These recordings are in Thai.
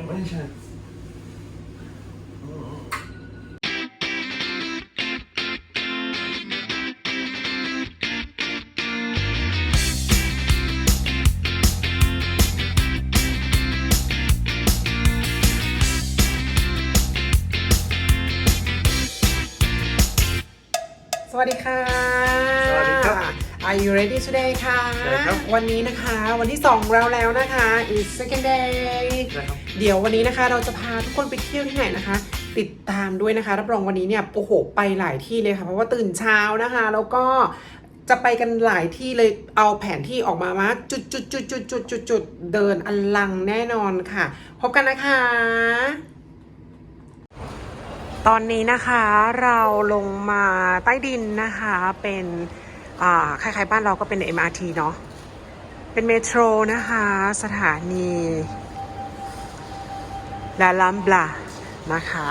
renovations. สวัสดีค่ะ สวัสดีครับ Are you ready today ค่ะ ใช่ครับ วันนี้นะคะ วันที่2แล้วแล้วนะคะ is second day ใช่ครับ เดี๋ยววันนี้นะคะเราจะพาทุกคนไปเที่ยวที่ไหนนะคะ ติดตามด้วยนะคะ รับรองวันนี้เนี่ยโอ้โหไปหลายที่เลยค่ะ เพราะว่าตื่นเช้านะคะ แล้วก็จะไปกันหลายที่เลยเอาแผนที่ออกมามาจุดจุดจุดจุดจุดจุดจุดเดินอลังแน่นอนค่ะ พบกันนะคะ ตอนนี้นะคะเราลงมาใต้ดินนะคะเป็นอ่าคล้ายๆบ้านเราก็เป็น MRT เนาะเป็นเมโทรนะคะ สถานี ลาลัมบลานะคะ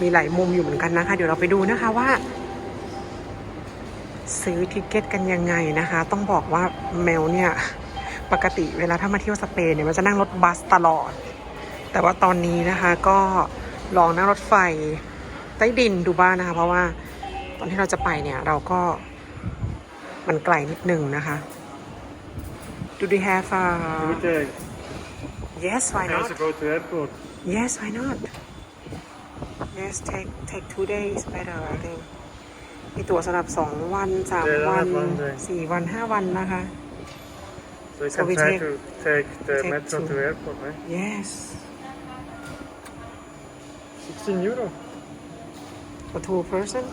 มีหลายมุมอยู่เหมือนกันนะคะ เดี๋ยวเราไปดูนะคะว่า ซื้อทิเก็ตกันยังไงนะคะ ต้องบอกว่าแมวเนี่ยปกติเวลาถ้ามาเที่ยวสเปนเนี่ยมันจะนั่งรถบัสตลอด แต่ว่าตอนนี้นะคะก็ลองนั่งรถไฟใต้ดินดูบ้างนะคะ เพราะว่าตอนที่เราจะไปเนี่ยเราก็มันไกลนิดหนึ่งนะคะ Do they have a Good day. yes why I not also go to airport. Yes why not yes take take two days better I think มีตั๋วสำหรับสองวันสาม Yeah, วัน one day. สี่วันห้าวันนะคะ So you So can we try take- to take the take metro two. to airport, right? yes 16 euro. for two person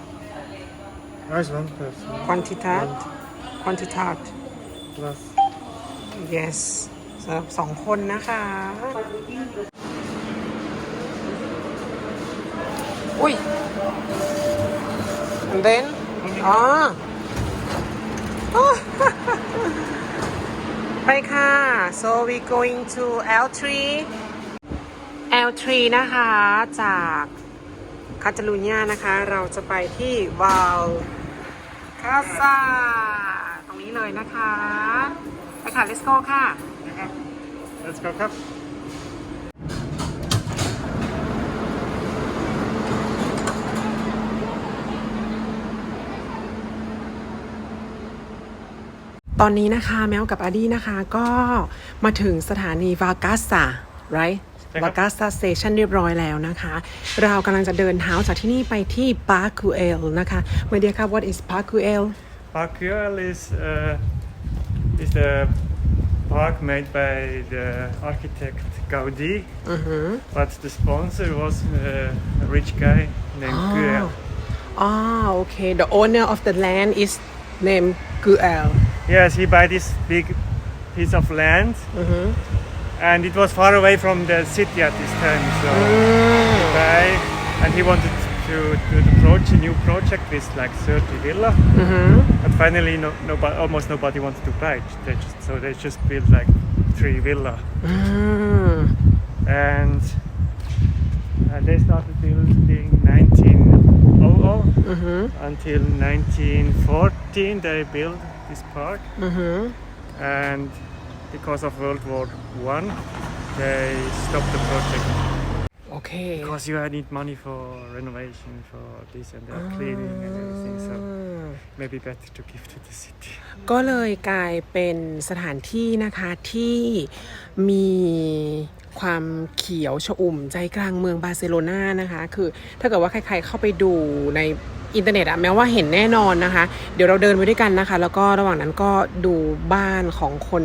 Nice one person. quantitat quantitat Plus. yes สำหรับสองคนนะคะ อุ้ย and then อ๋อไปค่ะ so we going to L3 L3 นะคะ จากคาตาลูญานะคะ เราจะไปที่วาลคาซาตรงนี้เลยนะคะ ไปค่ะ let's go ค่ะ Let's go, Cup. ตอนนี้นะคะแมวกับอาดี้นะคะก็มาถึงสถานีวากาซา right ใช่ครับวากาซาสเตชันเรียบร้อยแล้วนะคะ เรากำลังจะเดินเท้าจากที่นี่ไปที่ปาคูเอลนะคะเมื่อเดียค่ะ what is ปาคูเอล Parkuel is uh, is the park made by the architect Gaudi, but the sponsor was uh, a rich guy named Guel. อ๋อโอเค the owner of the land is named กูเอล Yes, he buy this big piece of land, mm-hmm. and it was far away from the city at this time. So mm. he buy, and he wanted to do the project, new project with like 30 villa. Mm-hmm. But finally, no, nobody, almost nobody wanted to buy it. They just, so they just built like three villa, อืม and uh, they started building 1900 mm-hmm. until 1914. They built this park. อือหือ and because of World War One, they stopped the project โอเค because you need money for renovation, for this and that, cleaning and everything. So maybe better to give to the city. ก็เลยกลายเป็นสถานที่นะคะที่มีความเขียวชอุ่มใจกลางเมืองบาร์เซโลนานะคะ คือถ้าเกิดว่าใครๆเข้าไปดูใน อินเทอร์เน็ตอะแม้ว่าเห็นแน่นอนนะคะ เดี๋ยวเราเดินไปด้วยกันนะคะ แล้วก็ระหว่างนั้นก็ดูบ้านของคน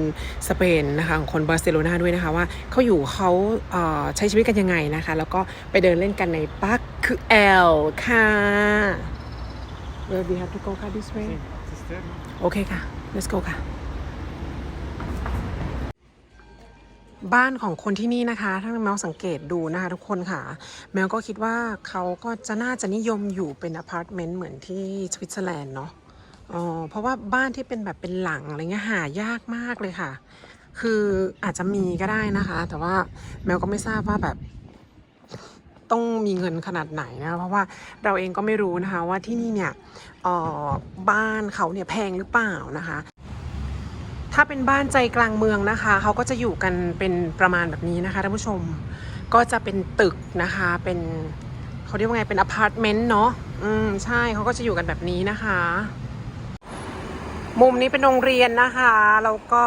สเปนนะคะของคนบาร์เซโลนาด้วยนะคะว่าเขาอยู่เขาเอ่อใช้ชีวิตกันยังไงนะคะ แล้วก็ไปเดินเล่นกันในปาร์คคือแอลค่ะ Where we have to go ค่ะ this way Just there. โอเคค่ะ let's go ค่ะ บ้านของคนที่นี่นะคะ ถ้าแมวสังเกตดูนะคะทุกคนค่ะ แมวก็คิดว่าเขาก็จะน่าจะนิยมอยู่เป็นอพาร์ตเมนต์เหมือนที่สวิตเซอร์แลนด์เนาะอ๋อเพราะว่าบ้านที่เป็นแบบเป็นหลังอะไรเงี้ยหายากมากเลยค่ะ คืออาจจะมีก็ได้นะคะ แต่ว่าแมวก็ไม่ทราบว่าแบบต้องมีเงินขนาดไหนนะเพราะว่าเราเองก็ไม่รู้นะคะว่าที่นี่เนี่ยเอ่อบ้านเขาเนี่ยแพงหรือเปล่านะคะ ถ้าเป็นบ้านใจกลางเมืองนะคะ เขาก็จะอยู่กันเป็นประมาณแบบนี้นะคะท่านผู้ชม ก็จะเป็นตึกนะคะ เป็นเขาเรียกว่าไง เป็นอพาร์ตเมนต์เนาะ อืม ใช่ เขาก็จะอยู่กันแบบนี้นะคะ มุมนี้เป็นโรงเรียนนะคะ แล้วก็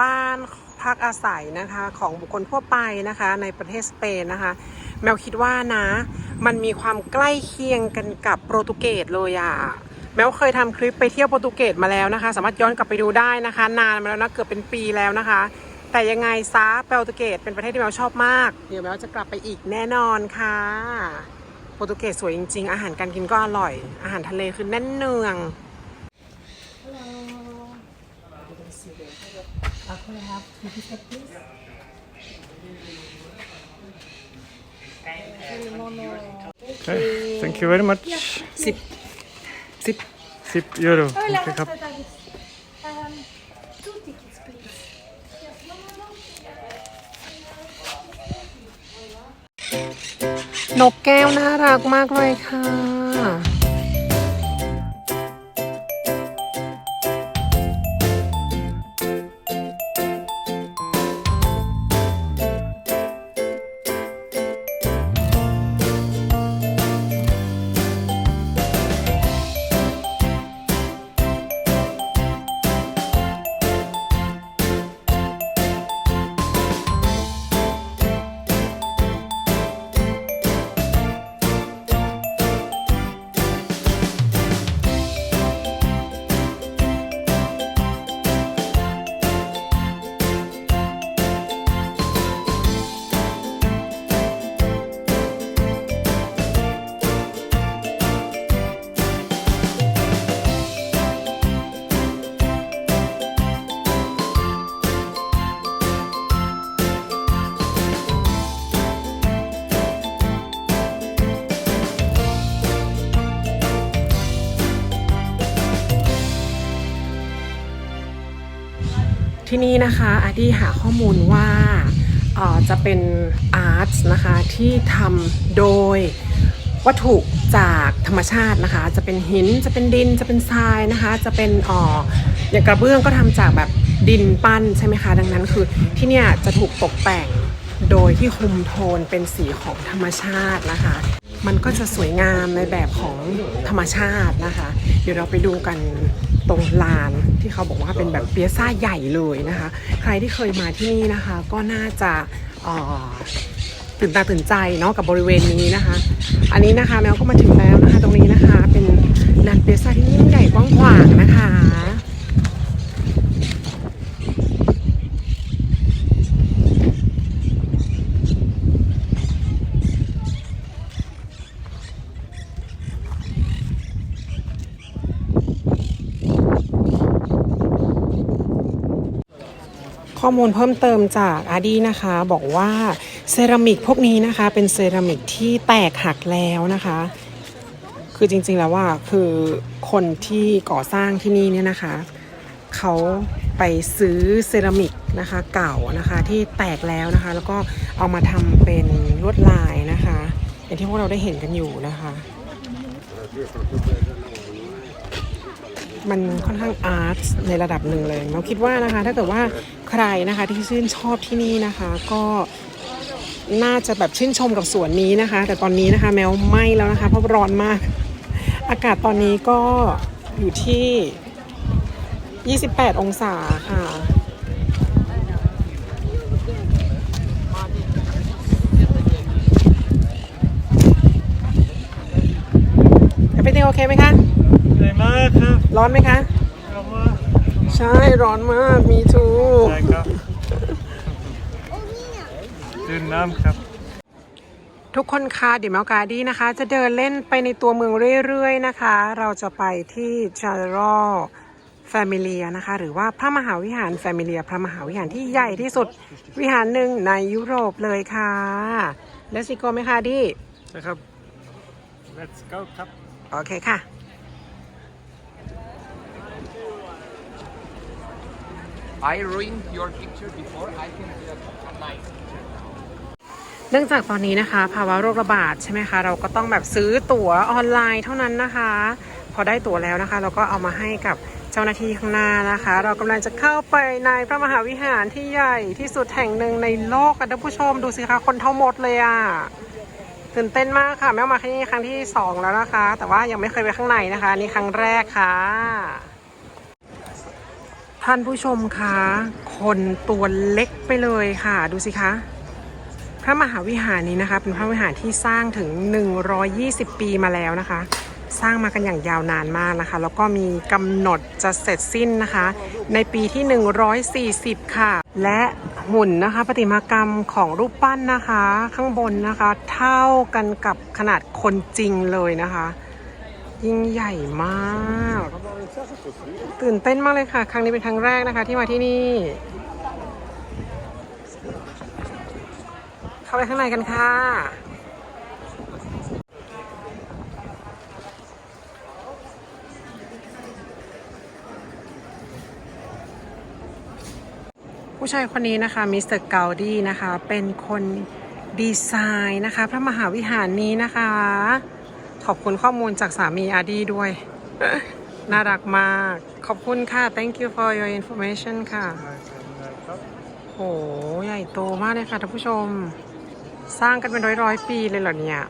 บ้านพักอาศัยนะคะของบุคคลทั่วไปนะคะ ในประเทศสเปนนะคะ แมวคิดว่านะ มันมีความใกล้เคียงกันกับโปรตุเกสเลยอะ แมวเคยทำคลิปไปเที่ยวโปรตุเกสมาแล้วนะคะ สามารถย้อนกลับไปดูได้นะคะ นานมาแล้วนะเกือบเป็นปีแล้วนะคะ แต่ยังไงซะโปรตุเกสเป็นประเทศที่แมวชอบมาก เดี๋ยวแมวจะกลับไปอีกแน่นอนค่ะ โปรตุเกสสวยจริง ๆ อาหารการกินก็อร่อย อาหารทะเลคือแน่นเนือง Okay, thank you very much. สิบสิบ Sip euro. Hola, Okay, ครับ buenas tardes. Um, two tickets, please. Yes, no, no, no. นกแก้วน่ารักมากเลยค่ะ ดี้หาข้อมูลว่าจะเป็นอาร์ตนะคะที่ทำโดยวัตถุจากธรรมชาตินะคะ จะเป็นหินจะเป็นดินจะเป็นทรายนะคะ จะเป็นอ่ออย่างกระเบื้องก็ทำจากแบบดินปั้นใช่ไหมคะ ดังนั้นคือที่เนี่ยจะถูกตกแต่งโดยที่คุมโทนเป็นสีของธรรมชาตินะคะ มันก็จะสวยงามในแบบของธรรมชาตินะคะ เดี๋ยวเราไปดูกัน ตรงลานที่เขาบอกว่าเป็นแบบเปียซ่าใหญ่เลยนะคะ ใครที่เคยมาที่นี่นะคะ ก็น่าจะตื่นตาตื่นใจเนาะกับบริเวณนี้นะคะ อันนี้นะคะแมวก็มาถึงแล้วนะคะ ตรงนี้นะคะ เป็นลานเปียซ่าที่ยิ่งใหญ่กว้างขวางนะคะ ข้อมูลเพิ่มเติมจากอาดีนะคะ บอกว่าเซรามิกพวกนี้นะคะ เป็นเซรามิกที่แตกหักแล้วนะคะ คือจริงๆแล้วว่าคือคนที่ก่อสร้างที่นี่เนี่ยนะคะเขาไปซื้อเซรามิกนะคะเก่านะคะที่แตกแล้วนะคะ แล้วก็เอามาทำเป็นลวดลายนะคะ อย่างที่พวกเราได้เห็นกันอยู่นะคะ มันค่อนข้างอาร์ตในระดับหนึ่งเลยเราคิดว่านะคะถ้าเกิดว่าใครนะคะที่ชื่นชอบที่นี่นะคะ ก็น่าจะแบบชื่นชมกับสวนนี้นะคะ แต่ตอนนี้นะคะ แมวไหม้แล้วนะคะเพราะร้อนมาก อากาศตอนนี้ก็อยู่ที่ 28 องศาค่ะเป็นติงโอเคไหมคะ มากครับร้อนไหมคะ ร้อนมากใช่ร้อนมากมีทูใช่ครับดื่มน้ำครับ ทุกคนคะเดี๋ยวแมวกาดี้นะคะ จะเดินเล่นไปในตัวเมืองเรื่อยๆนะคะ เราจะไปที่จาร์รอแฟมิเลียนะคะ หรือว่าพระมหาวิหารแฟมิเลีย พระมหาวิหารที่ใหญ่ที่สุดวิหารหนึ่งในยุโรปเลยค่ะ แล้วสิโกไหมคะดี้นะครับ let's go ครับ โอเคค่ะ I ruined your picture before. I can do a nice picture now. เนื่องจากตอนนี้นะคะ ภาวะโรคระบาดใช่ไหมคะ เราก็ต้องแบบซื้อตั๋วออนไลน์เท่านั้นนะคะ พอได้ตั๋วแล้วนะคะ เราก็เอามาให้กับเจ้าหน้าที่ข้างหน้านะคะ เรากำลังจะเข้าไปในพระมหาวิหารที่ใหญ่ที่สุดแห่งหนึ่งในโลกกันท่านผู้ชมดูสิคะคนเท่าหมดเลยอะตื่นเต้นมากค่ะแม่มาที่นี่ครั้งที่สองแล้วนะคะ แต่ว่ายังไม่เคยไปข้างในนะคะ นี่ครั้งแรกค่ะ ท่านผู้ชมคะคนตัวเล็กไปเลยค่ะ ดูสิคะ พระมหาวิหารนี้นะคะ เป็นพระวิหารที่สร้างถึง 120 ปีมาแล้วนะคะ สร้างมากันอย่างยาวนานมากนะคะ แล้วก็มีกำหนดจะเสร็จสิ้นนะคะ ในปีที่ 140 ค่ะ และหุ่นนะคะประติมากรรมของรูปปั้นนะคะ ข้างบนนะคะ เท่ากันกับขนาดคนจริงเลยนะคะ ยิ่งใหญ่มาก ตื่นเต้นมากเลยค่ะ ครั้งนี้เป็นครั้งแรกนะคะ ที่มาที่นี่ เข้าไปข้างในกันค่ะ ผู้ชายคนนี้นะคะมิสเตอร์เกาดีนะคะ เป็นคนดีไซน์นะคะ พระมหาวิหารนี้นะคะ ขอบคุณข้อมูลจากสามีอาดีด้วย น่ารักมาก ขอบคุณค่ะ thank you for your information ค่ะโหใหญ่โตมากเลยค่ะท่านผู้ชม สร้างกันเป็นร้อยร้อยปีเลยเหรอเนี่ย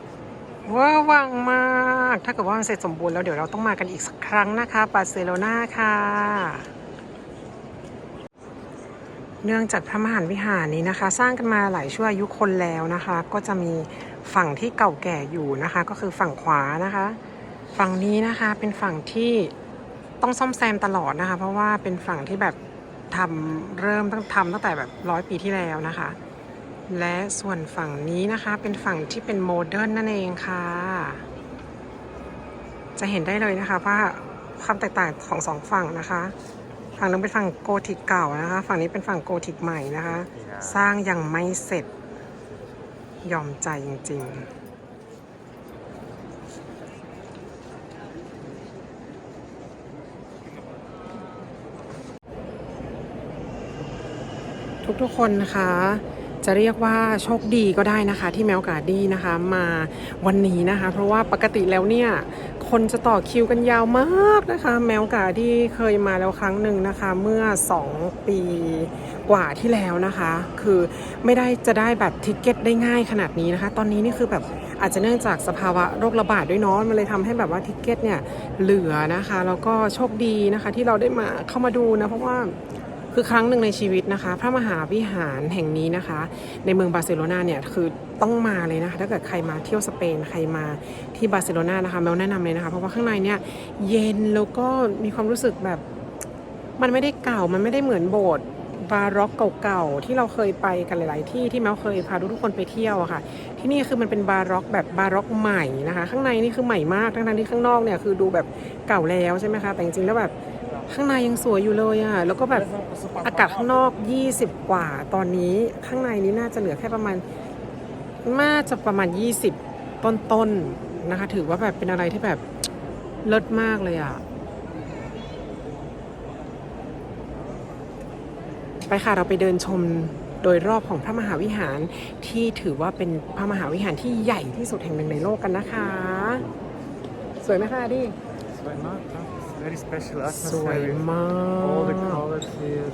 ว้าวังมาก ถ้าเกิดว่ามันเสร็จสมบูรณ์แล้วเดี๋ยวเราต้องมากันอีกสักครั้งนะคะบาร์เซโลนาค่ะ เนื่องจากพระมหาวิหารนี้นะคะ สร้างกันมาหลายชั่วอายุคนแล้วนะคะ ก็จะมี ฝั่งที่เก่าแก่อยู่นะคะ ก็คือฝั่งขวานะคะ ฝั่งนี้นะคะเป็นฝั่งที่ต้องซ่อมแซมตลอดนะคะ เพราะว่าเป็นฝั่งที่แบบทำเริ่มตั้งทำตั้งแต่แบบร้อยปีที่แล้วนะคะ และส่วนฝั่งนี้นะคะเป็นฝั่งที่เป็นโมเดิร์นนั่นเองค่ะ จะเห็นได้เลยนะคะว่าความแตกต่างของสองฝั่งนะคะฝั่งนึงเป็นฝั่งโกธิกเก่านะคะ ฝั่งนี้เป็นฝั่งโกธิกใหม่นะคะ สร้างยังไม่เสร็จ ยอมใจจริง ๆทุกๆคนนะคะ จะเรียกว่าโชคดีก็ได้นะคะ ที่แมวกาดีนะคะ มาวันนี้นะคะ เพราะว่าปกติแล้วเนี่ย คนจะต่อคิวกันยาวมากนะคะ แมวกาดีเคยมาแล้วครั้งหนึ่งนะคะ เมื่อ 2 ปีกว่าที่แล้วนะคะ คือไม่ได้จะได้แบบทิเก็ตได้ง่ายขนาดนี้นะคะ ตอนนี้นี่คือแบบอาจจะเนื่องจากสภาวะโรคระบาดด้วยเนาะมันเลยทำให้แบบว่าทิเก็ตเนี่ยเหลือนะคะ แล้วก็โชคดีนะคะที่เราได้มาเข้ามาดูนะเพราะว่า คือครั้งหนึ่งในชีวิตนะคะ พระมหาวิหารแห่งนี้นะคะ ในเมืองบาร์เซโลนาเนี่ยคือต้องมาเลยนะคะถ้าเกิดใครมาเที่ยวสเปนใครมาที่บาร์เซโลนานะคะแมวแนะนำเลยนะคะเพราะว่าข้างในเนี่ยเย็นแล้วก็มีความรู้สึกแบบมันไม่ได้เก่ามันไม่ได้เหมือนโบสถ์บาร็อกเก่าๆที่เราเคยไปกันหลาย ๆ ที่ที่แมวเคยพาทุกๆคนไปเที่ยวอะค่ะ ที่นี่คือมันเป็นบาร็อกแบบบาร็อกใหม่นะคะ ข้างในนี่คือใหม่มากทั้งๆที่ข้างนอกเนี่ยคือดูแบบเก่าแล้วใช่ไหมคะแต่จริงๆแล้วแบบ ข้างในยังสวยอยู่เลยอะ่ะ แล้วก็แบบอากาศข้างนอก 20 กว่า ตอนนี้ข้างในนี้น่าจะเหลือแค่ประมาณน่าจะประมาณ 20 ต้นๆนะคะ ถือว่าแบบเป็นอะไรที่แบบเลิศมากเลยอะ่ะ ไปค่ะเราไปเดินชมโดยรอบของพระมหาวิหารที่ถือว่าเป็นพระมหาวิหารที่ใหญ่ที่สุดแห่งหนึ่งในโลกกันนะคะ สวยไหมคะดิ สวย atmosphere. มาก All the colors here.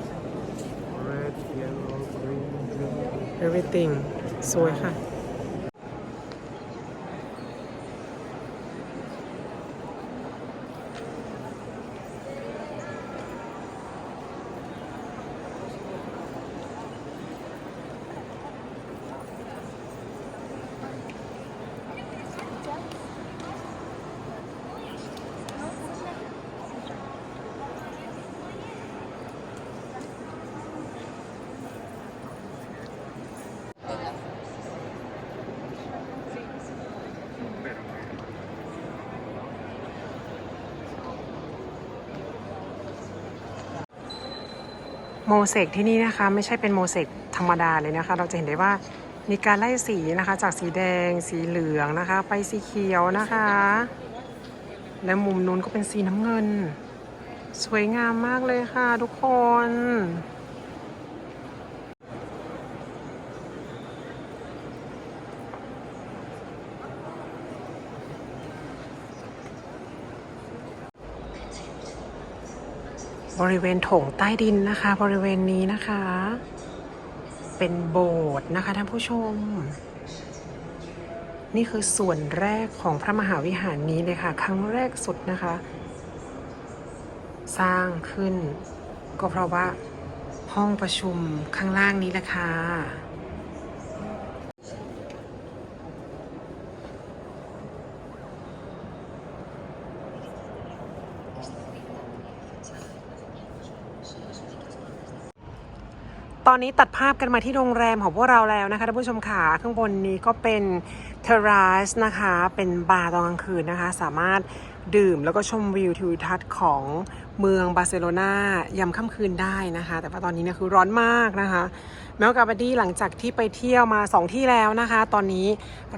Red, yellow, green, blue. everything สวยค่ะ โมเสกที่นี่นะคะไม่ใช่เป็นโมเสกธรรมดาเลยนะคะ เราจะเห็นได้ว่ามีการไล่สีนะคะ จากสีแดง สีเหลืองนะคะ ไปสีเขียวนะคะ และมุมนู้นก็เป็นสีน้ำเงิน สวยงามมากเลยค่ะทุกคน บริเวณโถงใต้ดินนะคะ บริเวณนี้นะคะ เป็นโบสถ์นะคะท่านผู้ชม นี่คือส่วนแรกของพระมหาวิหารนี้เลยค่ะ ครั้งแรกสุดนะคะ สร้างขึ้น ก็เพราะว่าห้องประชุมข้างล่างนี้แหละค่ะ ตอนนี้ตัดภาพกันมาที่โรงแรมของพวกเราแล้วนะคะท่านผู้ชมค่ะข้างบนนี้ก็เป็นเทราสนะคะ เป็นบาร์ตอนกลางคืนนะคะ สามารถดื่มแล้วก็ชมวิวทิวทัศน์ของเมืองบาร์เซโลนายามค่ำคืนได้นะคะ แต่ว่าตอนนี้เนี่ยคือร้อนมากนะคะแมวกาบดี้หลังจากที่ไปเที่ยวมา 2 ที่แล้วนะคะ ตอนนี้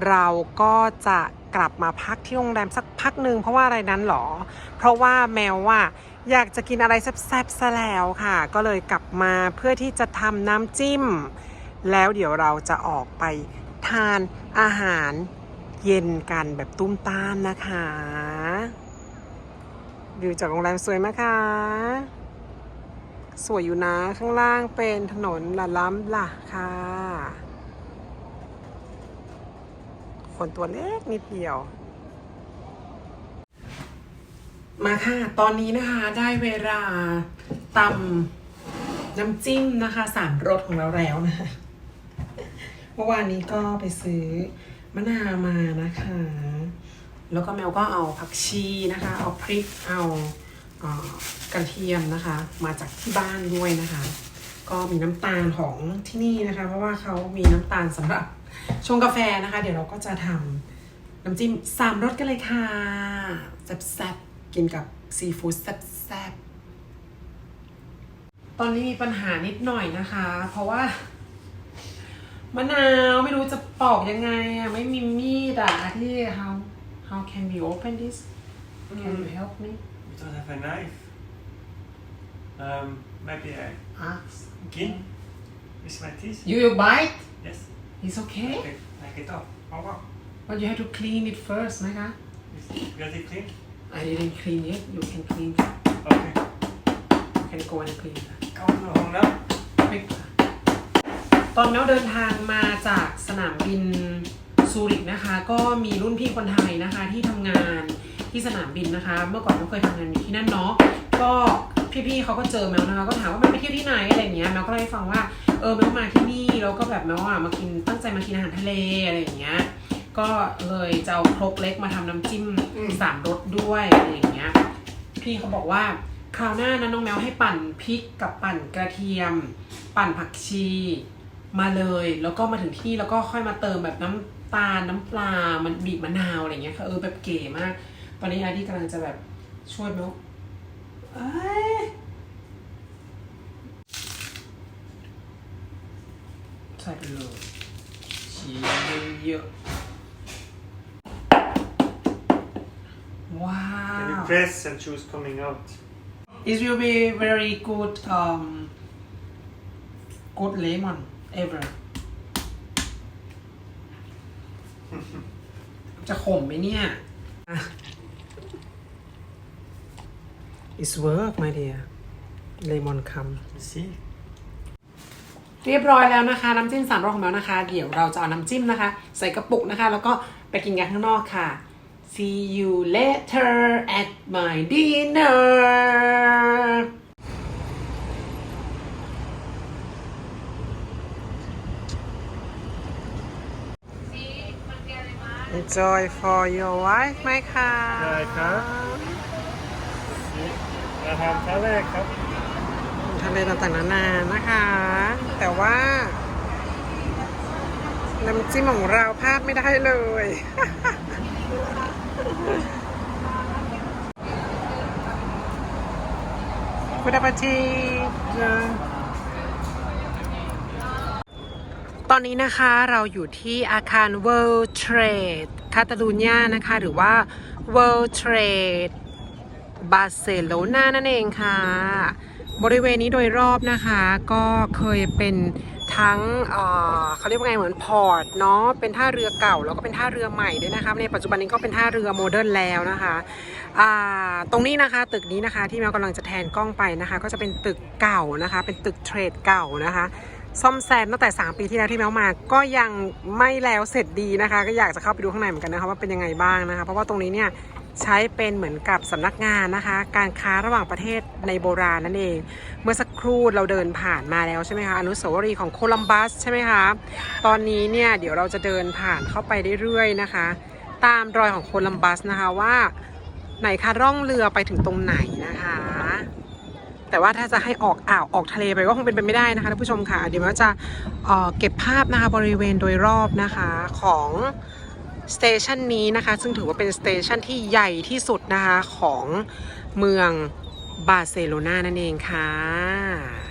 เราก็จะกลับมาพักที่โรงแรมสักพักหนึ่งเพราะว่าอะไรนั้นหรอ เพราะว่าแมวว่า อยากจะกินอะไรแซ่บๆซะแล้วค่ะ ก็เลยกลับมาเพื่อที่จะทำน้ำจิ้ม แล้วเดี๋ยวเราจะออกไปทานอาหารเย็นกันแบบตุ้มตามนะคะวิวจากโรงแรมสวยไหมคะ สวยอยู่นะ ข้างล่างเป็นถนนละล้ำล่ะค่ะ คนตัวเล็กนิดเดียว มาค่ะ ตอนนี้นะคะได้เวลาตำน้ำจิ้มนะคะสามรสของเราแล้วนะคะเมื่อวานนี้ก็ไปซื้อมะนาวมานะคะ แล้วก็แมวก็เอาผักชีนะคะ เอาพริกเอาเออกระเทียมนะคะ มาจากที่บ้านด้วยนะคะ ก็มีน้ำตาลของที่นี่นะคะ เพราะว่าเขามีน้ำตาลสำหรับชงกาแฟนะคะ เดี๋ยวเราก็จะทำน้ำจิ้มสามรสกันเลยค่ะแซ่บ กินกับซีฟู้ดแซ่บๆ ตอนนี้มีปัญหานิดหน่อยนะคะ เพราะว่า มะนาวไม่รู้จะปอกยังไงอะไม่มีมีดอะที่ how how can we open this can you help me We don't have a knife. Um, maybe I ask begin with my teeth. you will bite Yes. it's okay Okay. Like it up. Oh wow. but you have to clean it first นะคะ It's really clean. I didn't clean it you can clean Okay. you can go and clean Go on home now. ไม่ค่ะตอนแมวเดินทางมาจากสนามบินซูริกนะคะ ก็มีรุ่นพี่คนไทยนะคะที่ทำงานที่สนามบินนะคะ เมื่อก่อนแมวเคยทำงานอยู่ที่นั่นเนาะก็พี่ๆเขาก็เจอแมวนะคะ ก็ถามว่ามันไปเที่ยวที่ไหนอะไรอย่างเงี้ยแมวก็เลยให้ฟังว่าเออแมวมาที่นี่แล้วก็แบบแมวอะมากินตั้งใจมากินอาหารทะเลอะไรอย่างเงี้ย ก็เลยจะเอาครกเล็กมาทำน้ำจิ้มสามรสด้วยอะไรอย่างเงี้ย พี่เขาบอกว่าคราวหน้านะน้องแมวให้ปั่นพริกกับปั่นกระเทียม ปั่นผักชี มาเลยแล้วก็มาถึงที่นี่แล้วก็ค่อยมาเติมแบบน้ำตาลน้ำปลามันบีบมะนาวอะไรเงี้ยค่ะเออแบบเก๋มาก ตอนนี้อาดี้กำลังจะแบบช่วยแมวเอ้ยใส่ไปเลยชีเยอะๆ ว้า Can you ว press and juice coming out? It will be very good um good lemon ever จะขมไหมเนี่ยอะ It's work my dear lemon come You see? เรียบร้อยแล้วนะคะ น้ำจิ้มสามรสของแมวนะคะ เดี๋ยวเราจะเอาน้ำจิ้มนะคะ ใส่กระปุกนะคะ แล้วก็ไปกินกันข้างนอกค่ะ See you later at my dinner Enjoy for your wife ไหมคะได้ครับอาหารทะเลครับทะเลต่างๆนานานะคะ แต่ว่าน้ำจิ้มของเราพลาดไม่ได้เลย คุณอาปาชีตอนนี้นะคะเราอยู่ที่อาคาร World Trade คาตาลูญานะคะ หรือว่า World Trade บาร์เซโลนานั่นเองค่ะ บริเวณนี้โดยรอบนะคะ ก็เคยเป็น ทั้งเเขาเรียกว่าไงเหมือนพอร์ตเนาะเป็นท่าเรือเก่าแล้วก็เป็นท่าเรือใหม่ด้วยนะคะในปัจจุบันนี้ก็เป็นท่าเรือโมเดิร์นแล้วนะคะตรงนี้นะคะตึกนี้นะคะที่แมวกำลังจะแทนกล้องไปนะคะ ก็จะเป็นตึกเก่านะคะ เป็นตึกเทรดเก่านะคะซ่อมแซมตั้งแต่ 3 ปีที่แล้วที่แมวมา ก็ยังไม่แล้วเสร็จดีนะคะ ก็อยากจะเข้าไปดูข้างในเหมือนกันนะคะว่าเป็นยังไงบ้างนะคะ เพราะว่าตรงนี้เนี่ย ใช้เป็นเหมือนกับสำนักงานนะคะ การค้าระหว่างประเทศในโบราณนั่นเอง เมื่อสักครู่เราเดินผ่านมาแล้วใช่ไหมคะอนุสาวรีย์ของโคลัมบัสใช่ไหมคะตอนนี้เนี่ยเดี๋ยวเราจะเดินผ่านเข้าไปเรื่อยๆนะคะ ตามรอยของโคลัมบัสนะคะว่าไหนคะร่องเรือไปถึงตรงไหนนะคะ แต่ว่าถ้าจะให้ออกอ่าวออกทะเลไปก็คงเป็นไปไม่ได้นะคะท่านผู้ชมค่ะ เดี๋ยวเราจะเเก็บภาพนะคะบริเวณโดยรอบนะคะของ สเตชันนี้นะคะ ซึ่งถือว่าเป็นสเตชันที่ใหญ่ที่สุดนะคะ ของเมืองบาร์เซโลนานั่นเองค่ะ